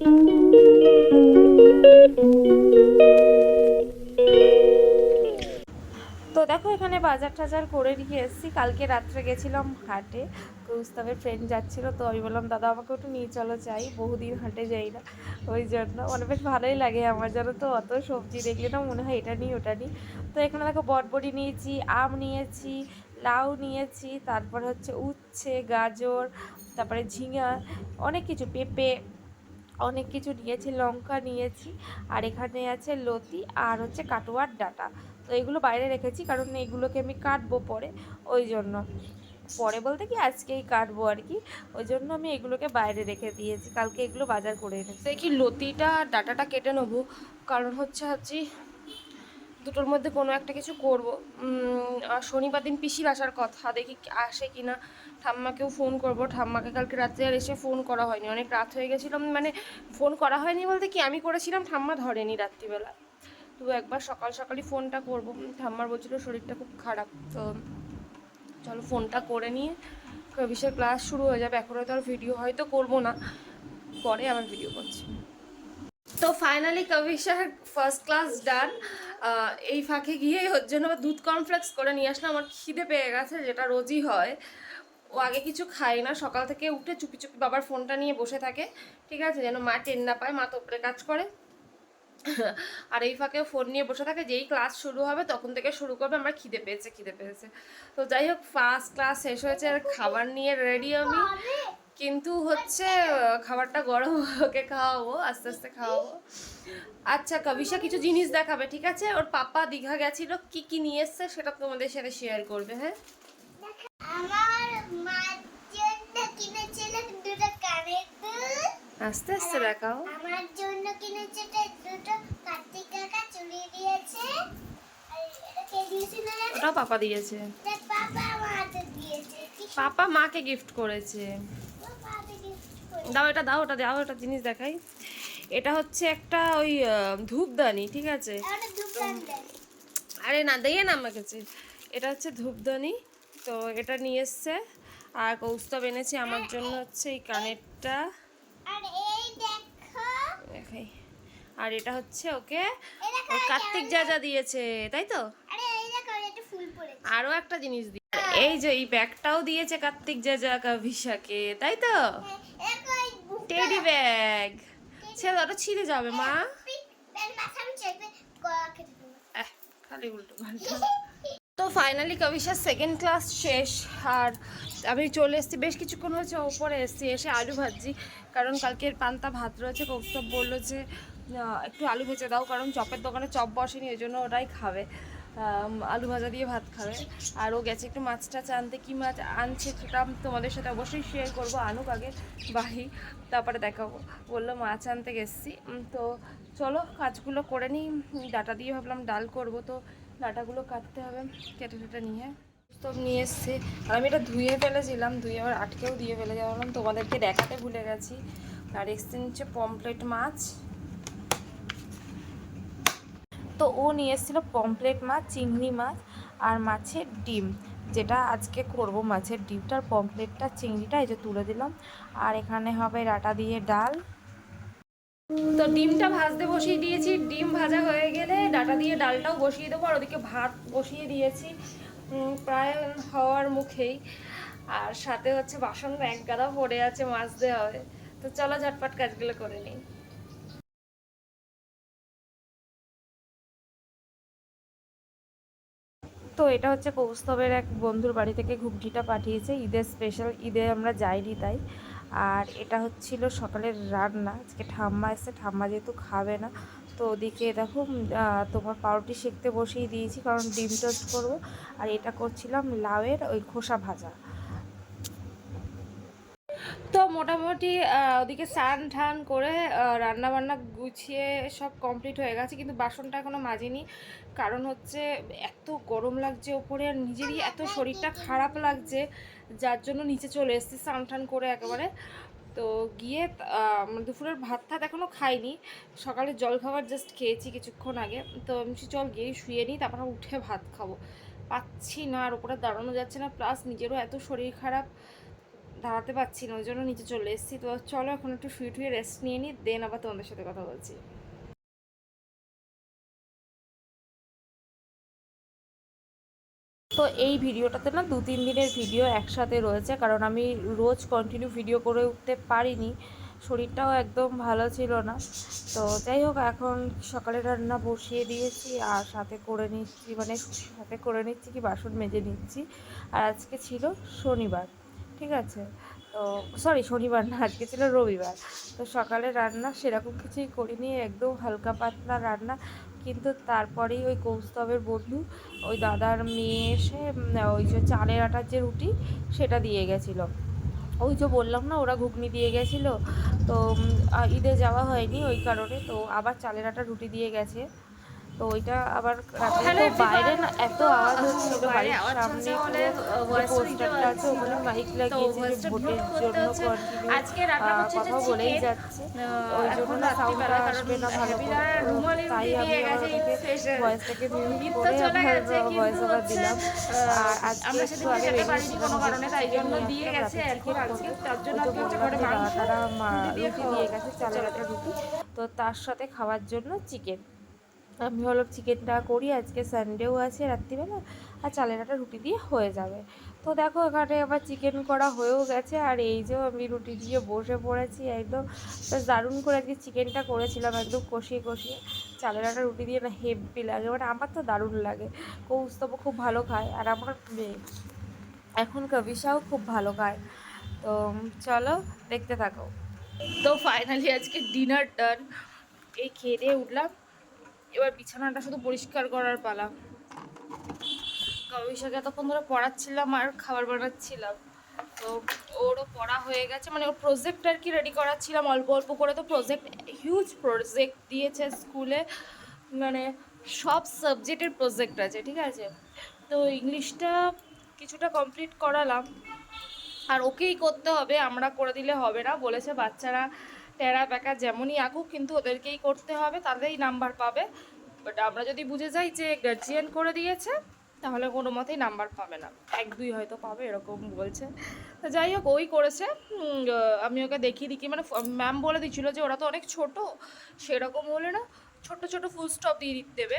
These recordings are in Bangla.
তো দেখো, এখানে বাজার টাজার করে নিয়ে এসেছি। কালকে রাত্রে গেছিলাম হাটে কৌস্তবের ফ্রেন্ড যাচ্ছিল, তো আমি বললাম, দাদা, আমাকে একটু নিয়ে চলো চাই বহুদিন হাটে যাই না। ওই জন্য মানে বেশ ভালোই লাগে আমার জন্য তো, অত সবজি দেখলে না মনে হয় এটা নিই, ওটা নিই। তো এখানে দেখো বটবড়ি নিয়েছি, আম নিয়েছি, লাউ নিয়েছি, তারপর হচ্ছে উচ্ছে, গাজর, তারপরে ঝিঙা, অনেক কিছু, পেঁপে অনেক কিছু নিয়েছি, লঙ্কা নিয়েছি, আর এখানে আছে লতি আর হচ্ছে কাটোয়ার ডাটা। তো এগুলো বাইরে রেখেছি কারণ এইগুলোকে আমি কাটবো পরে, ওই জন্য। পরে বলতে কি আজকেই কাটবো আর কি, ওই জন্য আমি এগুলোকে বাইরে রেখে দিয়েছি, কালকে এগুলো বাজার করে এনেছি। দেখি লতিটা আর ডাটাটা কেটে নেব, কারণ হচ্ছে হচ্ছে দুটোর মধ্যে কোনো একটা কিছু করব। শনিবার দিন পিসির আসার কথা, দেখি আসে কি না ঠাম্মাকেও ফোন করব। ঠাম্মাকে কালকে রাত্রে আর এসে ফোন করা হয়নি। অনেক রাত হয়ে গেছিল। মানে ফোন করা হয়নি বলতে কি? আমি করেছিলাম, ঠাম্মা ধরেনি রাত্রিবেলা। তো একবার সকাল সকালই ফোনটা করব। ঠাম্মার বলছিল শরীরটা খুব খারাপ। তো চলো ফোনটা করে নিয়ে কবিশের ক্লাস শুরু হয়ে যাবে। এখন হয়তো আর ভিডিও হয়তো করব না। পরে আবার ভিডিও করছি। তো ফাইনালি কবিশার ফার্স্ট ক্লাস ডান এই ফাঁকে গিয়ে ওর জন্য দুধ কর্নফ্লেক্স করে নিয়ে আসলাম। আমার খিদে পেয়ে গেছে, যেটা রোজই হয়। ও আগে কিছু খায় না, সকাল থেকে উঠে চুপি চুপি বাবার ফোনটা নিয়ে বসে থাকে, ঠিক আছে? যেন মা টেন না পায়, মা তো উপরে কাজ করে। আর এই ফাঁকে ফোন নিয়ে বসে থাকে, যেই ক্লাস শুরু হবে তখন থেকে শুরু করবে, আমার খিদে পেয়েছে খিদে পেয়েছে। তো যাই হোক ফার্স্ট ক্লাস শেষ হয়েছে, আর খাবার নিয়ে রেডি আমি। কিন্তু হচ্ছে, খাবারটা গরম, ওকে খাওয়াবো, আস্তে আস্তে খাওয়াবো। আচ্ছা কবিশা কিছু জিনিস দেখাবে, ঠিক আছে? ওর পাপা দীঘা গেছিল, কি কি নিয়ে এসছে সেটা তোমাদের সাথে শেয়ার করবে হ্যাঁ? আমার মার জন্য কিনেছিলেন দুটো কানের দুল আস্তে আস্তে দেখাও। আমার জন্য কিনেছে দুটো কার্তিক কাকা চুড়ি দিয়েছে। এটা? ওটাও পাপা দিয়েছে। এটা পাপা মাকে গিফট করেছে। দাও এটা দাও ওটা দাও ওটা জিনিস দেখাই। এটা হচ্ছে একটা ওই ধূপদানি ঠিক আছে? আরে না দিয়ে না আমার কাছে এটা হচ্ছে ধূপদানি। তো এটা নিয়ে এসছে। আর কৌস্তব এনেছে আমার জন্য হচ্ছে এই কানেরটা। আর দেখাই। আর এটা হচ্ছে ওকে কার্তিক যা যা দিয়েছে তাই তো? আরও একটা জিনিস দিয়ে এই যে এই ব্যাগটাও দিয়েছে কার্তিক যা যা কাভিশাকে তাই তো? বুকটা টেডি ব্যাগ। ছেলে ওটা ছিঁড়ে যাবে মা। খালি উল্টো পাল্টা। তো ফাইনালি কবিশার সেকেন্ড ক্লাস শেষ, আর আমি চলে এসেছি। বেশ কিছুক্ষণ হয়েছে ওপরে এসেছি, এসে আলু ভাজি। কারণ কালকের পান্তা ভাত রয়েছে, কৌস্তব বলল যে একটু আলু ভেজে দাও, কারণ চপের দোকানে চপ বসেনি, ওই জন্য ওটাই খাবে। আলু ভাজা দিয়ে ভাত খাবে। আর ও গেছে একটু মাছ টাছ আনতে, কী মাছ আনছে সেটা তোমাদের সাথে অবশ্যই শেয়ার করব। আনুক আগে বাড়ি, তারপরে দেখাবো। বলল, মাছ আনতে গেছি। তো চলো, কাজগুলো করে নিই। ডাটা দিয়ে ভাবলাম ডাল করব। তো ডাটাগুলো কাটতে হবে, কেটে টেটে নিয়ে। স্টোভ নিয়ে এসছে। আর আমি এটা ধুয়ে ফেলেছিলাম, ধুয়ে আবার আটকেও দিয়ে ফেলে যাওয়ালাম তোমাদেরকে দেখাতে ভুলে গেছি। আর এসছে নিচ্ছে পমপ্লেট মাছ। তো ও নিয়ে এসেছিল পমপ্লেট মাছ, চিংড়ি মাছ আর মাছের ডিম। যেটা আজকে করব মাছের ডিমটার পমপ্লেটটা চিংড়িটা এই যে তুলে দিলাম। আর এখানে হবে ডাটা দিয়ে ডাল। তো ডিমটা ভাজতে বসিয়ে দিয়েছি। ডিম ভাজা হয়ে গেলে ডাটা দিয়ে ডালটাও বসিয়ে দেবো, আর ওদিকে ভাত বসিয়ে দিয়েছি প্রায় হওয়ার মুখেই। আর সাথে হচ্ছে বাসন এক গাদা পড়ে আছে দেওয়া হবে তো চলো ঝটপট কাজগুলো করে নিই। তো এটা হচ্ছে কৌস্তবের এক বন্ধুর বাড়ি থেকে ঘুগনিটা পাঠিয়েছে। ঈদের স্পেশাল ঈদে আমরা যাইনি তাই। আর এটা হচ্ছিল সকালের রান্না। আজকে ঠাম্মা এসে ঠাম্মা যেহেতু খাবে না, তো ওদিকে দেখো তোমার পাউরুটি সেকতে বসিয়ে দিয়েছি, কারণ ডিম টোস্ট করব। আর এটা করছিলাম লাউয়ের ওই খোসা ভাজা। মোটামুটি ওদিকে স্নান ঠান করে রান্না বান্না গুছিয়ে সব কমপ্লিট হয়ে গেছে, কিন্তু বাসনটা এখনও মাজিনি। কারণ হচ্ছে, এত গরম লাগছে ওপরে আর নিজেরই এত শরীরটা খারাপ লাগছে, যার জন্য নিচে চলে এসেছি স্নান টান করে একেবারে। তো গিয়ে মানে দুপুরের ভাত টাত এখনও খাইনি। সকালে জল খাবার জাস্ট খেয়েছি কিছুক্ষণ আগে। তো আমি চল গিয়ে শুয়ে নিই তারপর উঠে ভাত খাব। পাচ্ছি না, আর ওপরে দাঁড়ানো যাচ্ছে না প্লাস নিজেরও এত শরীর খারাপ। দাঁড়াতে পারছি না, ওই জন্য নিচে চলে এসেছি। তো চলো এখন একটু শুয়ে টুয়ে রেস্ট নিয়ে নিই দেন আবার তোমাদের সাথে কথা বলছি। তো এই ভিডিওটাতে না দু তিন দিনের ভিডিও একসাথে রয়েছে, কারণ আমি রোজ কন্টিনিউ ভিডিও করে উঠতে পারিনি, শরীরটাও একদম ভালো ছিল না। তো যাই হোক, এখন সকালে রান্না বসিয়ে দিয়েছি আর সাথে করে নিচ্ছি মানে সাথে করে নিচ্ছি কি বাসন মেজে নিচ্ছি। আর আজকে ছিল শনিবার। ঠিক আছে? তো সরি শনিবার না, আজকে ছিল রবিবার। তো সকালে রান্না সেরকম কিছুই করিনি, একদম হালকা পাতলা রান্না। কিন্তু তারপরেই ওই কৌস্তবের বন্ধু, ওই দাদার মেয়ে এসে ওই যে চালের আটার যে রুটি, সেটা দিয়ে গেছিল। ওই যে বললাম না, ওরা ঘুগনি দিয়ে গেছিল। তো ঈদে যাওয়া হয়নি ওই কারণে, তো আবার চালের আটা রুটি দিয়ে গেছে। তো ওইটা আবার রাতে তো বাইরে না এত আওয়াজ হচ্ছিল বাড়ির সামনে পোস্টারটা আছে ওখানে মাইক লাগিয়েছে ভোটের জন্য হচ্ছে কথা বলেই যাচ্ছে ওই জন্য না সাউন্ডটা আসবে না ভালো করে। তাই আমি। ভয়েসটাকে মিউট করে ভয়েস ওভার দিলাম আর আজকে একটু আগে। তার রুটি দিয়ে। গেছে চালের একটা রুটি তো তার সাথে খাওয়ার জন্য চিকেন আমি হলো চিকেনটা করি, আজকে সানডেও আছে রাত্রিবেলা, আর চালের একটা রুটি দিয়ে হয়ে যাবে। তো দেখো, এখানে আবার চিকেন করা হয়েও গেছে, আর এই যে আমি রুটি দিয়ে বসে পড়েছি একদম। দারুণ করে আজকে চিকেনটা করেছিলাম, একদম কষিয়ে কষিয়ে। চালের একটা রুটি দিয়ে না হেভি লাগে মানে আমার তো দারুণ লাগে। কৌস্তব খুব ভালো খায়, আর আমার মেয়ে এখন কবিশাও খুব ভালো খায়। তো চলো, দেখতে থাকো। তো ফাইনালি আজকে ডিনার ডান এই খেয়ে দিয়ে উঠলাম। এবার বিছানাটা শুধু পরিষ্কার করার পালা। কবিশাকে এতক্ষণ ধরে পড়াচ্ছিলাম আর খাবার বানাচ্ছিলাম। তো ওরও পড়া হয়ে গেছে। মানে ওর প্রজেক্ট আর কি রেডি করাচ্ছিলাম। অল্প অল্প করে তো প্রজেক্ট হিউজ প্রজেক্ট দিয়েছে স্কুলে। মানে সব সাবজেক্টের প্রজেক্ট আছে, ঠিক আছে? তো ইংলিশটা কিছুটা কমপ্লিট করালাম। আর ওকেই করতে হবে, আমরা করে দিলে হবে না। বলেছে বাচ্চারা টেরা প্যাকা যেমনই আঁকুক কিন্তু ওদেরকেই করতে হবে, তাদেরই নাম্বার পাবে। বাট আমরা যদি বুঝে যাই যে গার্জিয়ান করে দিয়েছে, তাহলে কোনো মতেই নাম্বার পাবে না। এক, দুই হয়তো পাবে, এরকম বলছে। তো যাই হোক, ওই করেছে। আমি ওকে দেখিয়ে দিই কি মানে ম্যাম বলে দিচ্ছিল যে ওরা তো অনেক ছোট, সেরকম হলে না ছোট ছোট ফুল স্টপ দিয়ে দিতে দেবে।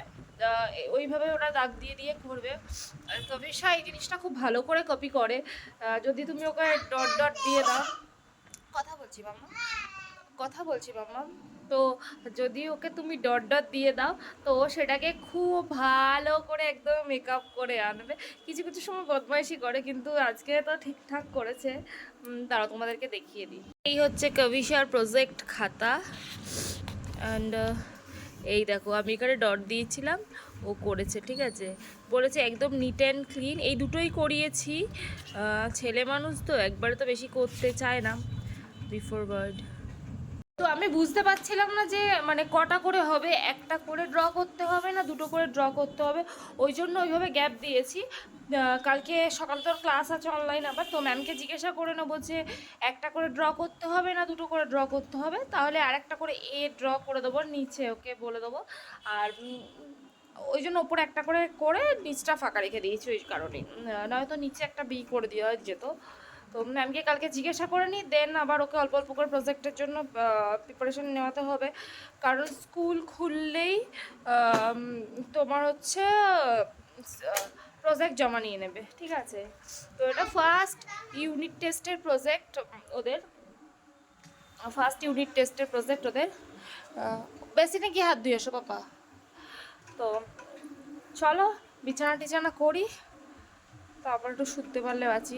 ওইভাবে ওরা দাগ দিয়ে দিয়ে করবে। কবিশা এই জিনিসটা খুব ভালো করে কপি করে। যদি তুমি ওকে ডট ডট দিয়ে দাও। কথা বলছি মাম্মা কথা বলছি মাম্মা। তো যদি ওকে তুমি ডট ডট দিয়ে দাও, তো সেটাকে খুব ভালো করে একদম মেকআপ করে আনবে। কিছু কিছু সময় বদমাইশি করে, কিন্তু আজকে তো ঠিকঠাক করেছে। তারা তোমাদেরকে দেখিয়ে দিই। এই হচ্ছে কবিশার প্রজেক্ট খাতা। অ্যান্ড এই দেখো, আমি এখানে ডট দিয়েছিলাম, ও করেছে, ঠিক আছে? বলেছে একদম নিট অ্যান্ড ক্লিন এই দুটোই করিয়েছি। ছেলে মানুষ তো, একবারে তো বেশি করতে চায় না। বিফোর বার্ড তো আমি বুঝতে পারছিলাম না যে মানে কটা করে হবে, একটা করে ড্র করতে হবে না, দুটো করে ড্র করতে হবে। ওই জন্য ওইভাবে গ্যাপ দিয়েছি। কালকে সকালে তোর ক্লাস আছে অনলাইন আবার, তো ম্যামকে জিজ্ঞাসা করে নেব যে, একটা করে ড্র করতে হবে না, দুটো করে ড্র করতে হবে? তাহলে আর একটা করে এ ড্র করে দেবো, নিচে ওকে বলে দেবো। আর ওই জন্য ওপরে একটা করে করে নিচটা ফাঁকা রেখে দিয়েছি ওই কারণে নয়তো নিচে একটা বি করে দেওয়া যেত। তো ম্যামকে কালকে জিজ্ঞাসা করে নিই দেন আবার ওকে অল্প অল্প করে প্রজেক্টের জন্য প্রিপারেশন নেওয়াতে হবে। কারণ স্কুল খুললেই তোমার হচ্ছে প্রজেক্ট জমা নিয়ে নেবে, ঠিক আছে? তো এটা ফার্স্ট ইউনিট টেস্টের প্রজেক্ট ওদের ফার্স্ট ইউনিট টেস্টের প্রজেক্ট ওদের। বেশি নাকি হাত ধুয়ে এসো, পাপা? তো চলো বিছানা টিছানা করি, তারপর একটু শুতে পারলে বাঁচি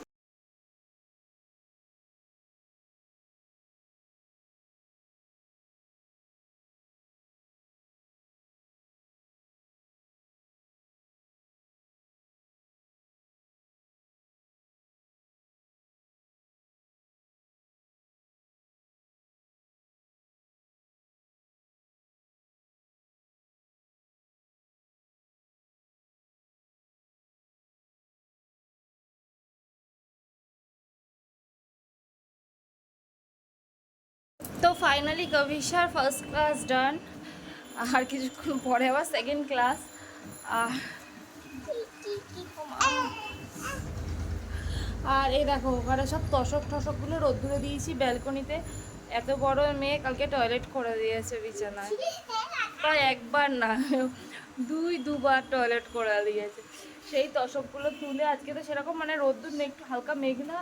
ফাইনালি কবিশার ফার্স্ট ক্লাস ডান আর কিছুক্ষণ পরে আবার সেকেন্ড ক্লাস আর এই দেখো, ওখানে সব তশক টশকগুলো রোদ্দুরে দিয়েছি ব্যালকনিতে। এত বড় মেয়ে কালকে টয়লেট করে দিয়েছে বিছানায়। তাই একবার না, দুই, দুবার টয়লেট করে দিয়েছে। সেই তশকগুলো তুলে আজকে তো সেরকম মানে রোদ্দুর একটু হালকা মেঘনা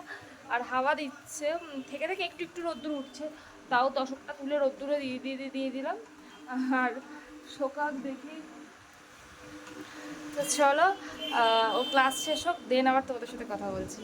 আর হাওয়া দিচ্ছে থেকে থেকে একটু একটু রোদ্দুর উঠছে। তাও তশকটা তুলে রোদ্দুরে দিয়ে দিয়ে দিয়ে দিলাম। আর শোকাক দেখি। চলো ও ক্লাস শেষ হোক দেন আবার তোমাদের সাথে কথা বলছি।